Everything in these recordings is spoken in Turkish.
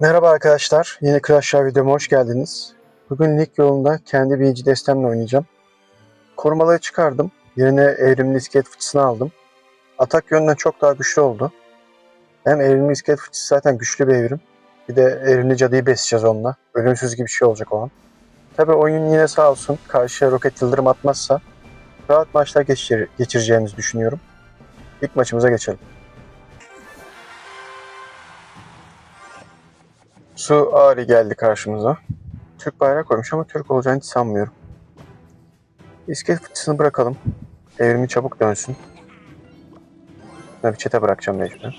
Merhaba arkadaşlar, yeni Crash Royale videoma hoş geldiniz. Bugün lig yolunda kendi birinci destemle oynayacağım. Korumaları çıkardım, yerine evrimli iskelet fıçısını aldım. Atak yönünden çok daha güçlü oldu. Hem evrimli iskelet fıçısı zaten güçlü bir evrim. Bir de evrimli cadıyı besleyeceğiz onunla. Ölümsüz gibi bir şey olacak o an. Tabi oyun yine sağ olsun karşıya roket yıldırım atmazsa rahat maçlar geçir geçireceğimizi düşünüyorum. İlk maçımıza geçelim. Su Ari geldi karşımıza. Türk bayrağı koymuş ama Türk olacağını hiç sanmıyorum. İskelet fıçısını bırakalım. Evrimi çabuk dönsün. Şuna bir çete bırakacağım mecburen.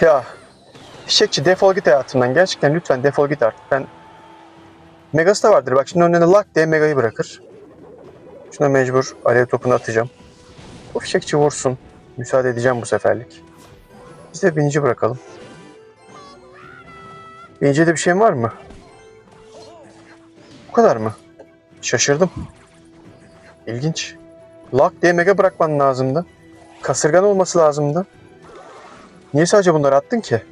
Ya Fişekçi defol git hayatımdan. Gerçekten lütfen defol git artık. Ben Megası da vardır. Bak şimdi önüne lak diye Mega'yı bırakır. Şuna mecbur alev topunu atacağım. O fişekçi vursun. Müsaade edeceğim bu seferlik. Biz de binici bırakalım. İnce'de bir şeyin var mı? Bu kadar mı? Şaşırdım. İlginç. Lak diye mega bırakman lazımdı. Kasırgan olması lazımdı. Niye sadece bunları attın ki?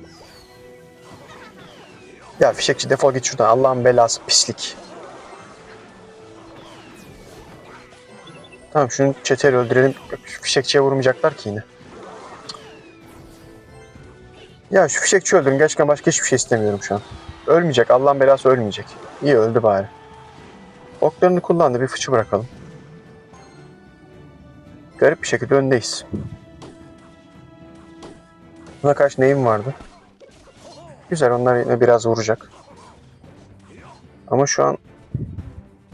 Ya fişekçi defol git şuradan. Allah'ın belası pislik. Tamam şunu çeteli öldürelim. Fişekçiye vurmayacaklar ki yine. Ya şu fişekçi öldürün. Gerçekten başka hiçbir şey istemiyorum şu an. Ölmeyecek. Allah'ın belası ölmeyecek. İyi öldü bari. Oklarını kullandı. Bir fıçı bırakalım. Garip bir şekilde öndeyiz. Buna karşı neyim vardı? Güzel onlar yine biraz vuracak. Ama şu an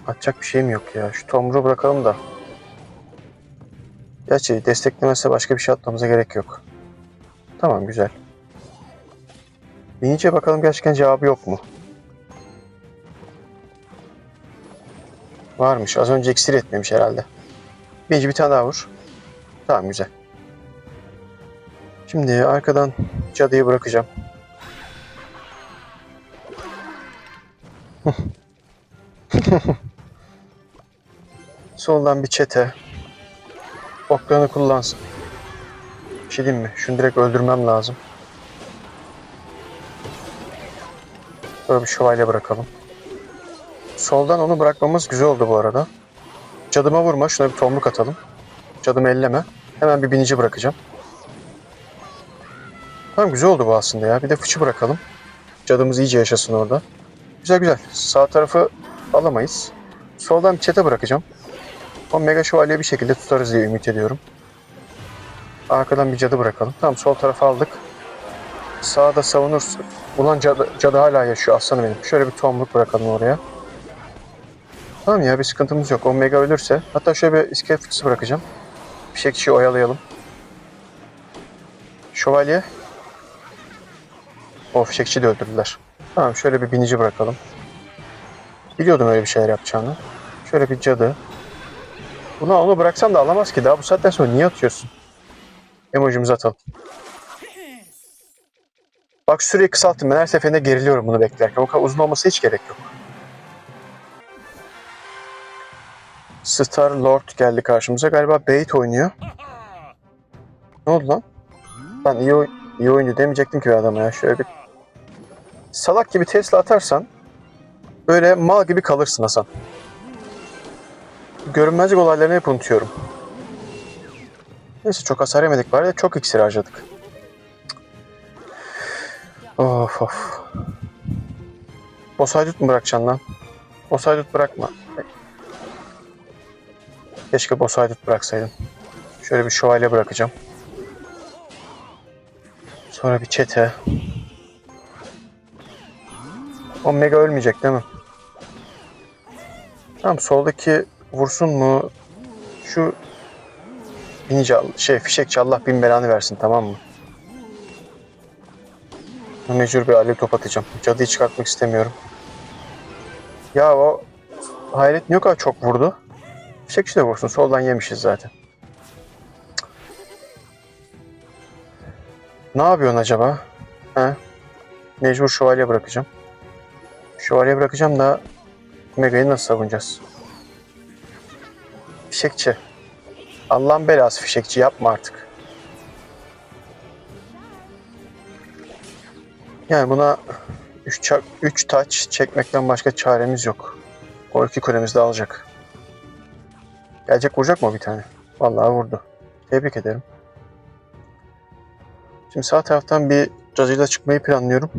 atacak bir şeyim yok ya. Şu tomruğu bırakalım da. Gerçi desteklemezse başka bir şey atmamıza gerek yok. Tamam güzel. Binice bakalım gerçekten cevabı yok mu? Varmış. Az önce iksir etmemiş herhalde. Binici bir tane daha vur. Tamam güzel. Şimdi arkadan cadıyı bırakacağım. Soldan bir çete. Oklarını kullansın. Bir şey mi? Şunu direkt öldürmem lazım. Böyle bir şövalye bırakalım. Soldan onu bırakmamız güzel oldu bu arada. Cadıma vurma. Şuna bir tomruk atalım. Cadımı elleme. Hemen bir binici bırakacağım. Tamam güzel oldu bu aslında ya. Bir de fıçı bırakalım. Cadımız iyice yaşasın orada. Güzel güzel. Sağ tarafı alamayız. Soldan bir çete bırakacağım. O mega şövalyeyi bir şekilde tutarız diye ümit ediyorum. Arkadan bir cadı bırakalım. Tamam sol tarafı aldık. Sağda savunursun. Ulan cadı, cadı hala yaşıyor aslanım benim. Şöyle bir tomruk bırakalım oraya. Tamam ya bir sıkıntımız yok. O mega ölürse. Hatta şöyle bir iskelet fıçısı bırakacağım. Bir şey kişiyi oyalayalım. Şövalye. O fişekçi de öldürdüler. Tamam şöyle bir binici bırakalım. Biliyordum öyle bir şeyler yapacağını. Şöyle bir cadı. Buna onu bıraksam da alamaz ki. Daha bu saatten sonra niye atıyorsun? Emojimizi atalım. Bak süreyi kısalttım. Ben her seferinde geriliyorum bunu beklerken. O kadar uzun olması hiç gerek yok. Star Lord geldi karşımıza. Galiba Bait oynuyor. Ne oldu lan? Ben iyi, oy- iyi oyuncu demeyecektim ki adama ya. Şöyle bir salak gibi Tesla atarsan böyle mal gibi kalırsın Hasan. Görünmezlik olaylarını hep unutuyorum. Neyse çok hasar yemedik bari de çok iksir harcadık. Of of. Boss haydut mu bırakacaksın lan? Boss haydut bırakma. Keşke boss haydut bıraksaydım. Şöyle bir şövalye bırakacağım. Sonra bir çete. O mega ölmeyecek değil mi? Tamam soldaki vursun mu? Şu binici şey fişekçi Allah bin belanı versin tamam mı? Mecbur bir alev top atacağım. Cadıyı çıkartmak istemiyorum. Ya o hayret kadar çok vurdu? Fişekçi de vursun. Soldan yemişiz zaten. Ne yapıyorsun acaba? He? Mecbur şövalye bırakacağım. Şövalye bırakacağım da Mega'yı nasıl savunacağız? Fişekçi. Allah'ın belası fişekçi yapma artık. Yani buna 3 3 taç çekmekten başka çaremiz yok. O iki kulemiz de alacak. Gelecek vuracak mı bir tane? Vallahi vurdu. Tebrik ederim. Şimdi sağ taraftan bir cazıyla çıkmayı planlıyorum.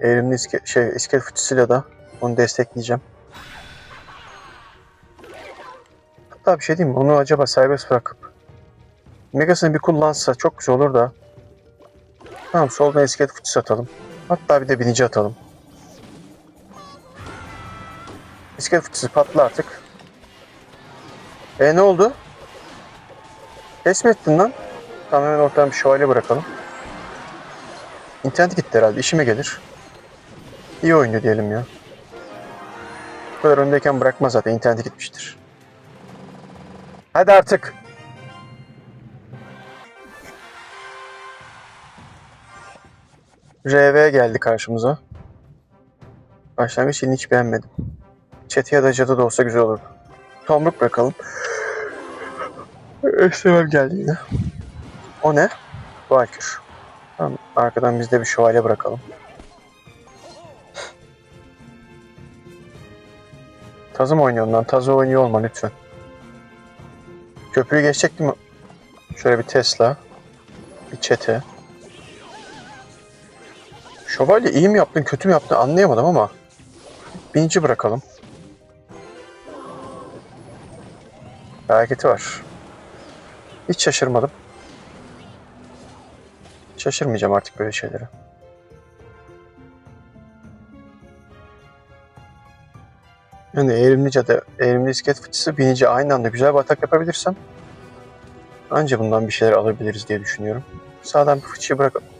Eğrimli iske, şey, iskelet fıçısıyla da onu destekleyeceğim. Hatta bir şey diyeyim mi? Onu acaba serbest bırakıp Megasını bir kullansa çok güzel olur da. Tamam soldan iskelet fıçısı atalım. Hatta bir de binici atalım. İskelet fıçısı patla artık. E ne oldu? Pes mi ettin lan? Tamam hemen ortadan bir şövalye bırakalım. İnternet gitti herhalde. işime gelir. İyi oynuyor diyelim ya. Bu kadar öndeyken bırakmaz zaten. İnterneti gitmiştir. Hadi artık. RV geldi karşımıza. Başlangıç ilini hiç beğenmedim. Çeti ya da cadı da olsa güzel olurdu. Tomruk bırakalım. Essever geldi yine. O ne? Valkür. Tamam, arkadan biz de bir şövalye bırakalım. Tazı mı oynuyorsun lan? Tazı oynuyor olma lütfen. Köprüyü geçecek mi? Şöyle bir Tesla. Bir çete. Şövalye iyi mi yaptın, kötü mü yaptın anlayamadım ama. Binici bırakalım. Hareketi var. Hiç şaşırmadım. Şaşırmayacağım artık böyle şeylere. Yani eğrimli cadı, eğrimli iskelet fıçısı binici aynı anda güzel bir atak yapabilirsem anca bundan bir şeyler alabiliriz diye düşünüyorum. Sağdan bir fıçıyı bırakalım.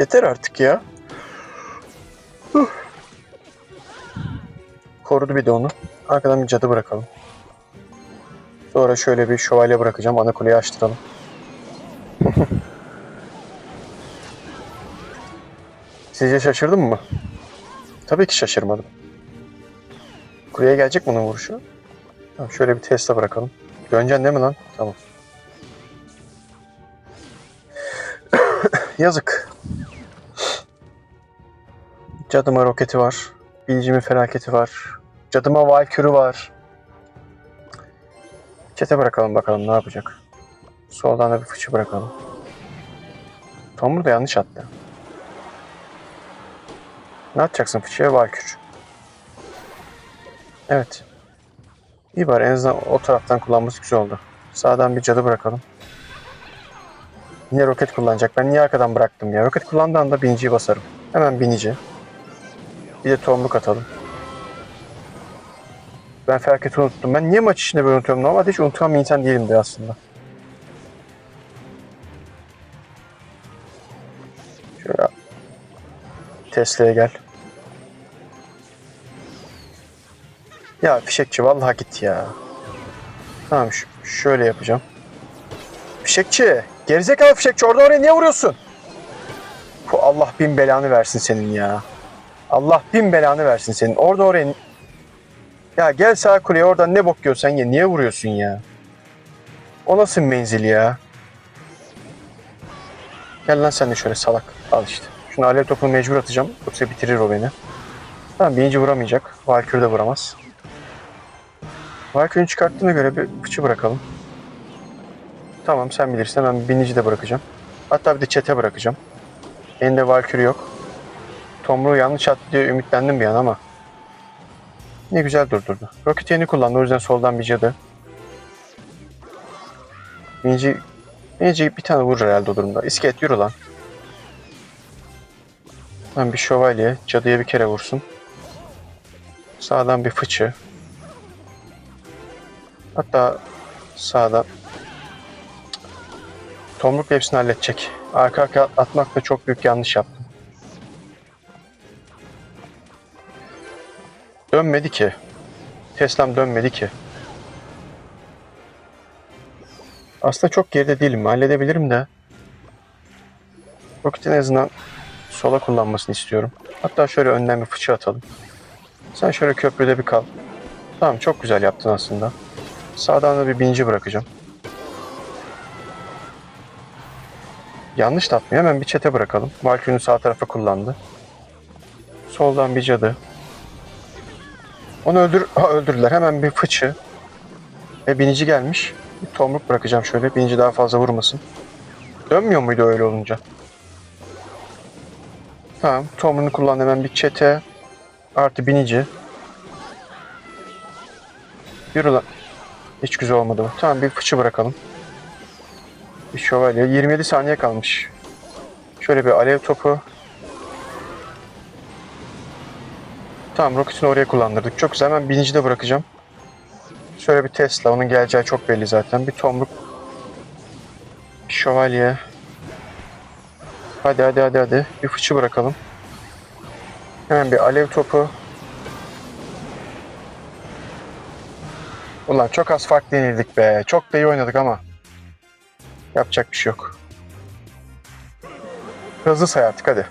Yeter artık ya. Korudu bir de onu. Arkadan bir cadı bırakalım. Sonra şöyle bir şövalye bırakacağım. Ana kuleyi açtıralım. Sizce şaşırdın mı? Tabii ki şaşırmadım. Kuleye gelecek mi onun vuruşu? Tamam, şöyle bir Tesla bırakalım. Döneceksin değil mi lan? Tamam. Yazık. Cadıma roketi var. Bilicimin felaketi var. Cadıma valkürü var. Çete bırakalım bakalım ne yapacak. Soldan da bir fıçı bırakalım. Tomur da yanlış attı. Ne atacaksın fıçıya? Valkür. Evet. İyi bari en azından o taraftan kullanması güzel oldu. Sağdan bir cadı bırakalım. Yine roket kullanacak. Ben niye arkadan bıraktım ya? Roket kullandığı anda biniciyi basarım. Hemen binici. Bir de tomruk atalım. Ben felaketi unuttum. Ben niye maç içinde böyle unutuyorum? Normalde hiç unutan bir insan değilimdir aslında. Şöyle Tesla'ya gel. Ya fişekçi vallahi git ya. Tamam şöyle yapacağım. Fişekçi! Gerizekalı fişekçi orada oraya niye vuruyorsun? Allah bin belanı versin senin ya. Allah bin belanı versin senin. Orada oraya... Ya gel sağ kuleye oradan ne bok yiyorsan ye. Niye vuruyorsun ya? O nasıl menzil ya? Gel lan sen de şöyle salak. Al işte. Şunu alev topunu mecbur atacağım. Yoksa bitirir o beni. Tamam birinci vuramayacak. Valkür de vuramaz. Valkür'ün çıkarttığına göre bir fıçı bırakalım. Tamam sen bilirsin. Ben binici de bırakacağım. Hatta bir de çete bırakacağım. Elinde Valkür yok. Tomruğu yanlış attı diye ümitlendim bir an ama. Ne güzel durdurdu. Roket yeni kullandı. O yüzden soldan bir cadı. Binici, binici bir tane vurur herhalde o durumda. İskelet yürü lan. Ben bir şövalye. Cadıya bir kere vursun. Sağdan bir fıçı. Hatta sağdan Tomruk hepsini halledecek. Arka arka atmakla çok büyük yanlış yaptım. Dönmedi ki. Tesla'm dönmedi ki. Aslında çok geride değilim. Halledebilirim de. Rocket'in en azından sola kullanmasını istiyorum. Hatta şöyle önden bir fıçı atalım. Sen şöyle köprüde bir kal. Tamam çok güzel yaptın aslında. Sağdan da bir binci bırakacağım. Yanlış da atmıyor. Hemen bir çete bırakalım. Valkyrie'nin sağ tarafa kullandı. Soldan bir cadı. Onu öldür ha, öldürdüler. Hemen bir fıçı. Ve binici gelmiş. Bir tomruk bırakacağım şöyle. Binici daha fazla vurmasın. Dönmüyor muydu öyle olunca? Tamam. Tomrunu kullan hemen bir çete. Artı binici. Yürü lan. Hiç güzel olmadı bu. Tamam bir fıçı bırakalım. Bir şövalye. 27 saniye kalmış. Şöyle bir alev topu. Tamam roketini oraya kullandırdık. Çok güzel. Hemen binici de bırakacağım. Şöyle bir Tesla. Onun geleceği çok belli zaten. Bir tomruk. Bir şövalye. Hadi hadi hadi hadi. Bir fıçı bırakalım. Hemen bir alev topu. Ulan çok az fark denildik be. Çok da iyi oynadık ama. Yapacak bir şey yok. Hızlı say hadi.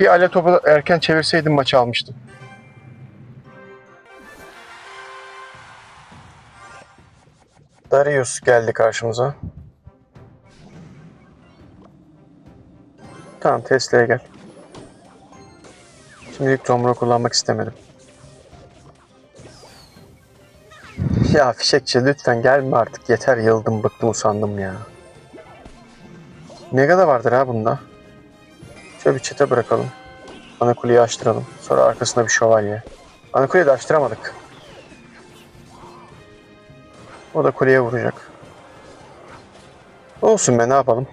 Bir alev topu erken çevirseydim maçı almıştım. Darius geldi karşımıza. Tamam Tesla'ya gel. Şimdilik tomruğu kullanmak istemedim. Ya fişekçi lütfen gelme artık. Yeter yıldım bıktım usandım ya. Mega da vardır ha bunda. Şöyle bir çete bırakalım. Ana kuleyi açtıralım. Sonra arkasında bir şövalye. Ana kuleyi de açtıramadık. O da kuleye vuracak. Olsun be ne yapalım.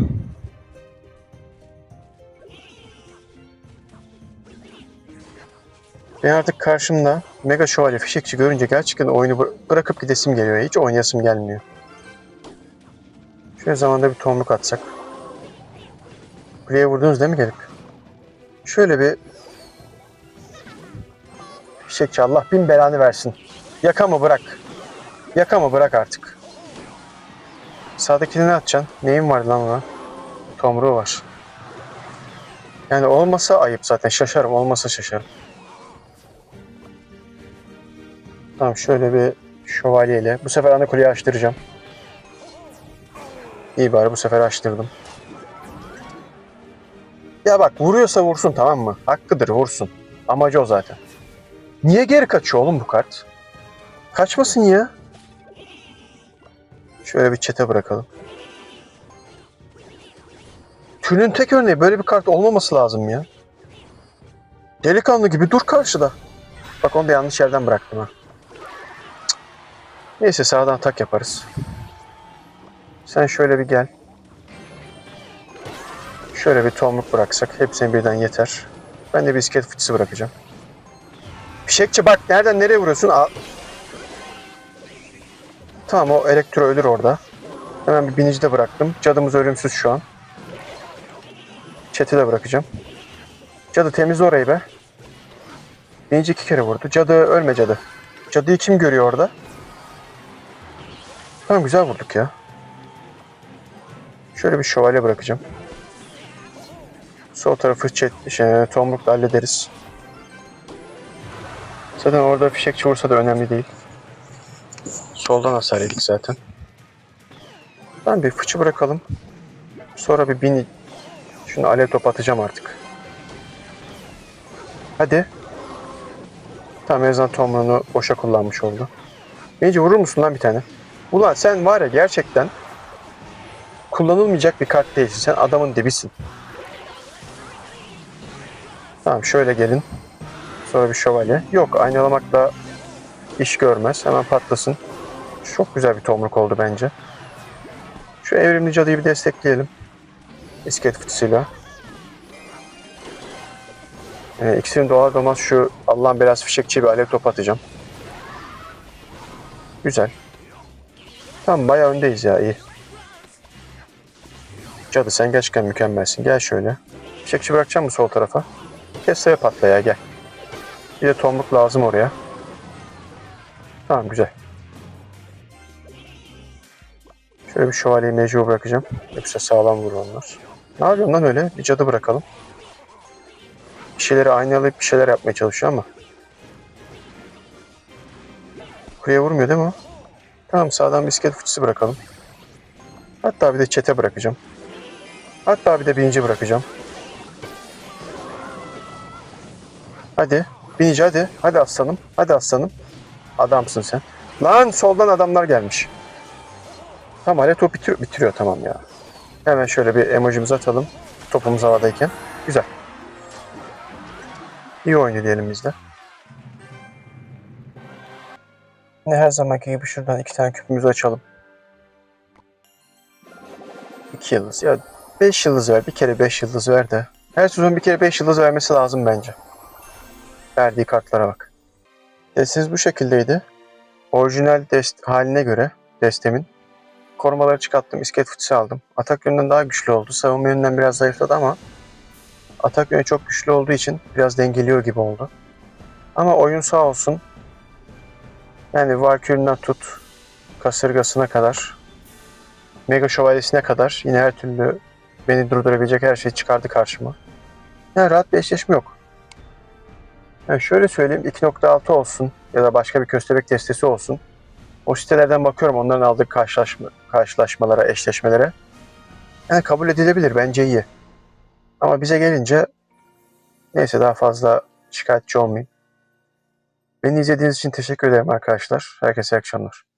Ben artık karşımda Mega Şövalye Fişekçi görünce gerçekten oyunu bı- bırakıp gidesim geliyor. Hiç oynayasım gelmiyor. Şöyle zamanda bir tomruk atsak. Kuleye vurdunuz değil mi gelip? Şöyle bir Fişekçi Allah bin belanı versin. Yaka mı bırak. Yaka mı bırak artık. Sağdakini ne atacaksın? Neyin var lan ona? Tomruğu var. Yani olmasa ayıp zaten. Şaşarım. Olmasa şaşarım. Tamam şöyle bir şövalyeyle. Bu sefer ana kuleyi açtıracağım. İyi bari bu sefer açtırdım. Ya bak vuruyorsa vursun tamam mı? Hakkıdır vursun. Amacı o zaten. Niye geri kaçıyor oğlum bu kart? Kaçmasın ya. Şöyle bir çete bırakalım. Türün tek örneği böyle bir kart olmaması lazım ya. Delikanlı gibi dur karşıda. Bak onu da yanlış yerden bıraktım ha. Neyse sağdan atak yaparız. Sen şöyle bir gel. Şöyle bir tomruk bıraksak hepsini birden yeter. Ben de bisiklet fıçısı bırakacağım. Fişekçi bak nereden nereye vuruyorsun? Aa. Tamam o elektro ölür orada. Hemen bir binici de bıraktım. Cadımız ölümsüz şu an. Çeti de bırakacağım. Cadı temizle orayı be. Binici iki kere vurdu. Cadı ölme cadı. Cadıyı kim görüyor orada? Tamam güzel vurduk ya. Şöyle bir şövalye bırakacağım. Sol tarafı çet, şey, tomrukla hallederiz. Zaten orada fişekçi vursa da önemli değil. Soldan hasar yedik zaten. Ben bir fıçı bırakalım. Sonra bir bin... Şunu alev top atacağım artık. Hadi. Tamam Ezan tomruğunu boşa kullanmış oldu. Bence vurur musun lan bir tane? Ulan sen var ya gerçekten kullanılmayacak bir kart değilsin. Sen adamın dibisin. Tamam şöyle gelin. Sonra bir şövalye. Yok aynalamakla iş görmez. Hemen patlasın. Çok güzel bir tomruk oldu bence. Şu evrimli cadıyı bir destekleyelim. İskelet fıtısıyla. Ee, ikisinin doğar doğmaz şu Allah'ın belası fişekçiye bir alev top atacağım. Güzel. Tamam bayağı öndeyiz ya iyi. Cadı sen gerçekten mükemmelsin. Gel şöyle. Fişekçi bırakacağım mı sol tarafa? Keseye patla ya gel. Bir de tomruk lazım oraya. Tamam güzel. Şöyle bir şövalyeyi mecbur bırakacağım. Yoksa sağlam vurur onlar. Ne yapıyorsun lan öyle? Bir cadı bırakalım. Bir şeyleri aynalayıp bir şeyler yapmaya çalışıyor ama. Kuleye vurmuyor değil mi o? Tamam sağdan bisiklet fıçısı bırakalım. Hatta bir de çete bırakacağım. Hatta bir de birinci bırakacağım. Hadi. Binici hadi. Hadi aslanım. Hadi aslanım. Adamsın sen. Lan soldan adamlar gelmiş. Tamam hala top bitir- bitiriyor tamam ya. Hemen şöyle bir emojimizi atalım. Topumuz havadayken. Güzel. İyi oynuyor diyelim biz de. Ne her zamanki gibi şuradan iki tane küpümüzü açalım. İki yıldız. Ya beş yıldız ver. Bir kere beş yıldız ver de. Her sezon bir kere beş yıldız vermesi lazım bence. Verdiği kartlara bak. Desteniz bu şekildeydi. Orijinal dest haline göre destemin korumaları çıkarttım. iskelet fıçısı aldım. Atak yönünden daha güçlü oldu. Savunma yönünden biraz zayıfladı ama atak yönü çok güçlü olduğu için biraz dengeliyor gibi oldu. Ama oyun sağ olsun. Yani Valkyrie'den tut kasırgasına kadar Mega Şövalyesi'ne kadar yine her türlü beni durdurabilecek her şeyi çıkardı karşıma. Yani rahat bir eşleşme yok. Yani şöyle söyleyeyim 2.6 olsun ya da başka bir köstebek destesi olsun. O sitelerden bakıyorum onların aldığı karşılaşma, karşılaşmalara, eşleşmelere. Yani kabul edilebilir bence iyi. Ama bize gelince neyse daha fazla şikayetçi olmayayım. Beni izlediğiniz için teşekkür ederim arkadaşlar. Herkese iyi akşamlar.